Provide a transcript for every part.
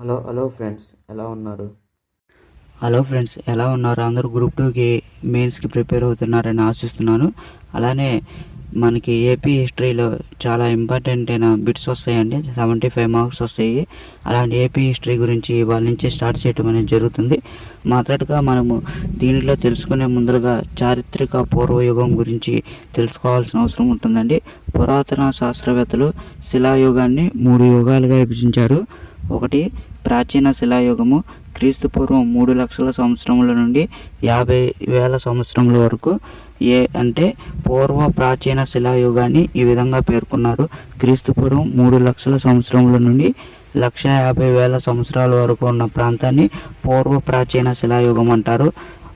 Hello hello friends ఎలా ఉన్నారు? Hello friends ఎలా ఉన్నారు? అందరూ గ్రూప్ టూకి మెయిన్స్కి ప్రిపేర్ అవుతున్నారని ఆశిస్తున్నాను. అలానే మనకి ఏపీ హిస్టరీలో చాలా ఇంపార్టెంట్ అయిన బిట్స్ వస్తాయండి. సెవెంటీ ఫైవ్ మార్క్స్ వస్తాయి అలాంటి ఏపీ హిస్టరీ గురించి వాళ్ళ నుంచి స్టార్ట్ చేయడం అనేది జరుగుతుంది. మొదటగా మనము దీనిలో తెలుసుకునే ముందరగా చారిత్రక పూర్వయుగం గురించి తెలుసుకోవాల్సిన అవసరం ఉంటుందండి. పురాతన శాస్త్రవేత్తలు శిలాయుగాన్ని మూడు యుగాలుగా విభజించారు. ఒకటి ప్రాచీన శిలాయుగము క్రీస్తు పూర్వం మూడు లక్షల సంవత్సరముల నుండి యాభై వేల సంవత్సరముల వరకు ఏ అంటే పూర్వ ప్రాచీన శిలాయుగాన్ని ఈ విధంగా పేర్కొన్నారు. క్రీస్తు పూర్వం మూడు లక్షల సంవత్సరముల నుండి లక్ష యాభై వేల సంవత్సరాల వరకు ఉన్న ప్రాంతాన్ని పూర్వ ప్రాచీన శిలాయుగం అంటారు.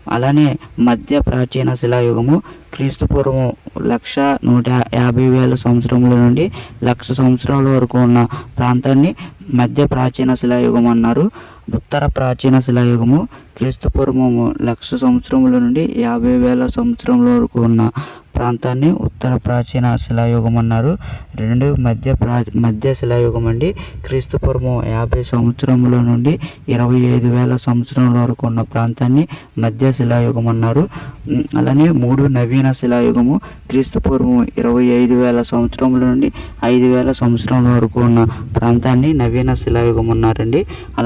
అలానే మధ్య ప్రాచీన శిలాయుగము క్రీస్తుపూర్వం లక్ష నూట యాభై వేల సంవత్సరముల నుండి లక్ష సంవత్సరాల వరకు ఉన్న ప్రాంతాన్ని మధ్య ప్రాచీన శిలాయుగం అన్నారు. ఉత్తర ప్రాచీన శిలాయుగము క్రీస్తుపూర్వము లక్ష సంవత్సరముల నుండి యాభై వేల సంవత్సరముల వరకు ఉన్న ప్రాంతాన్ని ఉత్తర ప్రాచీన శిలాయుగం అన్నారు రెండు మధ్య ప్రా మధ్య శిలాయుగం అండి. క్రీస్తు పూర్వం యాభై సంవత్సరముల నుండి ఇరవై ఐదు వేల సంవత్సరముల వరకు ఉన్న ప్రాంతాన్ని మధ్య శిలాయుగం అన్నారు అలానే మూడు నవీన శిలాయుగము క్రీస్తు పూర్వం ఇరవై ఐదు వేల సంవత్సరముల నుండి ఐదు వేల సంవత్సరముల వరకు ఉన్న ప్రాంతాన్ని నవీన శిలాయుగం అన్నారండి అలా